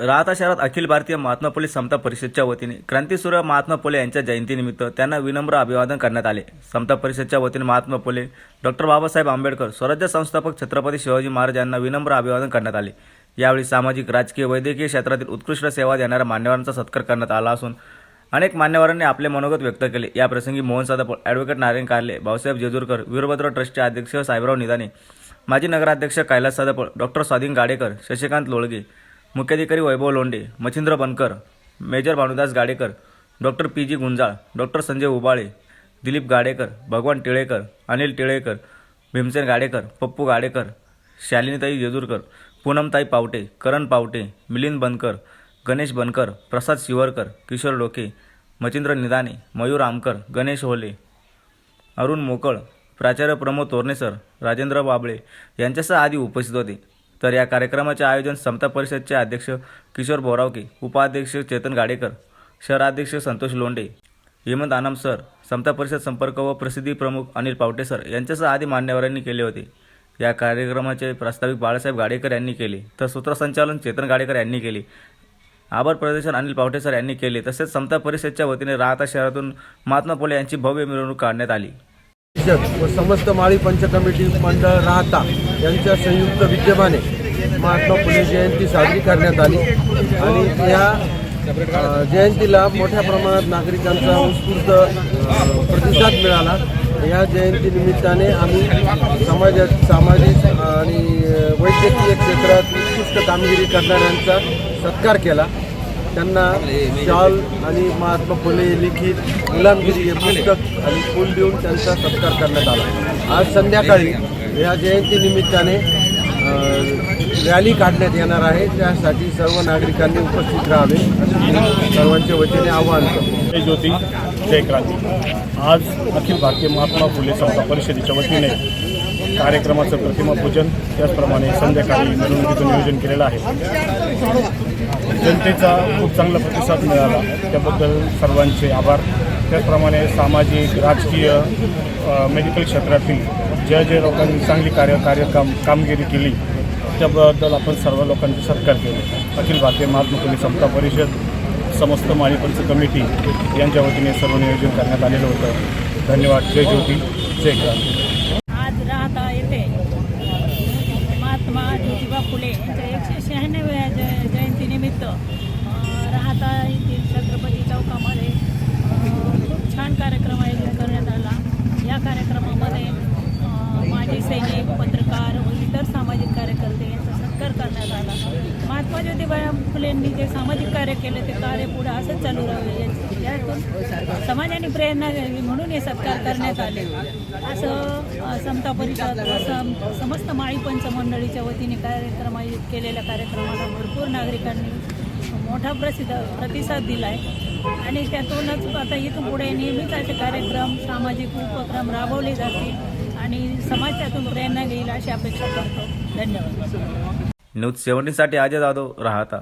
राहता शहरात अखिल भारतीय महात्मा फुले समता परिषदच्या वतीने क्रांतीसूर्य महात्मा फुले यांच्या जयंतीनिमित्त त्यांना विनम्र अभिवादन करण्यात आले. समता परिषदच्या वतीने महात्मा फुले डॉक्टर बाबासाहेब आंबेडकर स्वराज्य संस्थापक छत्रपती शिवाजी महाराज यांना विनम्र अभिवादन करण्यात आले. यावेळी सामाजिक राजकीय वैद्यकीय क्षेत्रातील उत्कृष्ट सेवा देणाऱ्या मान्यवरांचा सत्कार करण्यात आला असून अनेक मान्यवरांनी आपले मनोगत व्यक्त केले. याप्रसंगी मोहन सदाफळ ॲडव्होकेट नारायण कारले भाऊसाहेब जेजूरकर वीरभद्र ट्रस्टचे अध्यक्ष साहेबराव निदाने माजी नगराध्यक्ष कैलास सदाफळ डॉक्टर स्वाधीन गाडेकर शशिकांत लोळगे मुख्याधिकारी Vaibhav Londhe Machhindra Bankar major Bhanudas Gadekar doctor P G Gunjal doctor Sanjay Ubale Dilip Gadekar Bhagwan Tilekar Anil Tilekar Bhimsen Gadekar Pappu Gadekar शालिनीताई येजूरकर पूनमताई पावटे करण पावटे मिलिंद बनकर गणेश बनकर प्रसाद शिवरकर किशोर डोके मचिंद्र निदाने मयूर आमकर गणेश होले अरुण मोकळ प्राचार्य प्रमोद तोरणेसर राजेंद्र बाबळे यांच्यासह आदी उपस्थित होते. तर या कार्यक्रमाचे आयोजन समता परिषदचे अध्यक्ष किशोर बोरावके उपाध्यक्ष चेतन गाडेकर शहराध्यक्ष संतोष लोंडे हेमंत आनम सर समता परिषद संपर्क व प्रसिद्धी प्रमुख अनिल पावटे सर यांच्यासह आदी मान्यवरांनी केले होते. या कार्यक्रमाचे प्रास्ताविक बाळासाहेब गाडेकर यांनी केले तर सूत्रसंचालन चेतन गाडेकर यांनी केले आभार प्रदर्शन अनिल पावटे सर यांनी केले तसेच समता परिषदच्या वतीने राहता शहरातून महात्मा फुले यांची भव्य मिरवणूक काढण्यात आली. व समस्त माळी पंच कमिटी मंडळ राहता यांच्या संयुक्त विद्यमाने महात्मा फुले जयंती साजरी करण्यात आली. आणि या जयंतीला मोठ्या प्रमाणात नागरिकांचा उत्स्फूर्त प्रतिसाद मिळाला. या जयंती निमित्ताने आम्ही समाजात सामाजिक आणि वैद्यकीय क्षेत्रात उत्कृष्ट कामगिरी करणाऱ्यांचा सत्कार केला. त्यांना शॉल आणि महात्मा फुले लिखित गुलामगिरी हे पुस्तक आणि फूल देऊन त्यांचा सत्कार करण्यात आला. आज संध्याकाळी या जयंतीनिमित्ताने रॅली काढण्यात येणार आहे. त्यासाठी सर्व नागरिकांनी उपस्थित राहावे. असे सर्वांच्या वतीने आव्हान जय ज्योती जय क्रांती. आज अखिल भारतीय महात्मा फुले समता परिषदेच्या वतीने कार्यक्रमाचं प्रतिमापूजन त्याचप्रमाणे संध्याकाळी मिरवणुकीचं नियोजन केलेलं आहे. जनतेचा खूप चांगला प्रतिसाद मिळाला. त्याबद्दल सर्वांचे आभार. त्याचप्रमाणे सामाजिक राजकीय मेडिकल क्षेत्रातील ज्या ज्या लोकांनी चांगली कार्य कार्यक्रम कामगिरी केली त्याबद्दल आपण सर्व लोकांचे सत्कार केले. अखिल भारतीय महात्मा फुले समता परिषद समस्त माळीपंच कमिटी यांच्या वतीने सर्व नियोजन करण्यात आलेलं होतं. धन्यवाद. जय ज्योती. जय क्रांती आज राहता येथे महात्मा ज्योतिबा फुले यांच्या एकशे शहाण्णव्या जय जयंतीनिमित्त राहता येथील छत्रपती चौकामध्ये खूप छान कार्यक्रम आयोजित करण्यात आला या कार्यक्रमामध्ये अं, माजी सैनिक पत्रकार व इतर सामाजिक कार्यकर्ते यांचा सत्कार करण्यात आला. महात्मा ज्योतिबा फुलेंनी जे सामाजिक कार्य केले ते कार्य पुढे असंच चालू राहावे यातून समाजाने प्रेरणा घ्यावी म्हणून हे सत्कार करण्यात आले. असं समता परिषद व सम समस्त माळीपंच मंडळीच्या वतीने कार्यक्रम आयोजित केलेल्या कार्यक्रमाला भरपूर नागरिकांनी मोठा प्रसिद्ध प्रतिसाद दिला आहे आणि त्यातूनच आता इथून पुढे नेहमीच असे कार्यक्रम सामाजिक उपक्रम राबवले जातील आणि समाज त्यातून प्रेरणा घेईल अशी अपेक्षा करतो. धन्यवाद. न्यूज सेव्हन्टीनसाठी अजय जाधव राहता.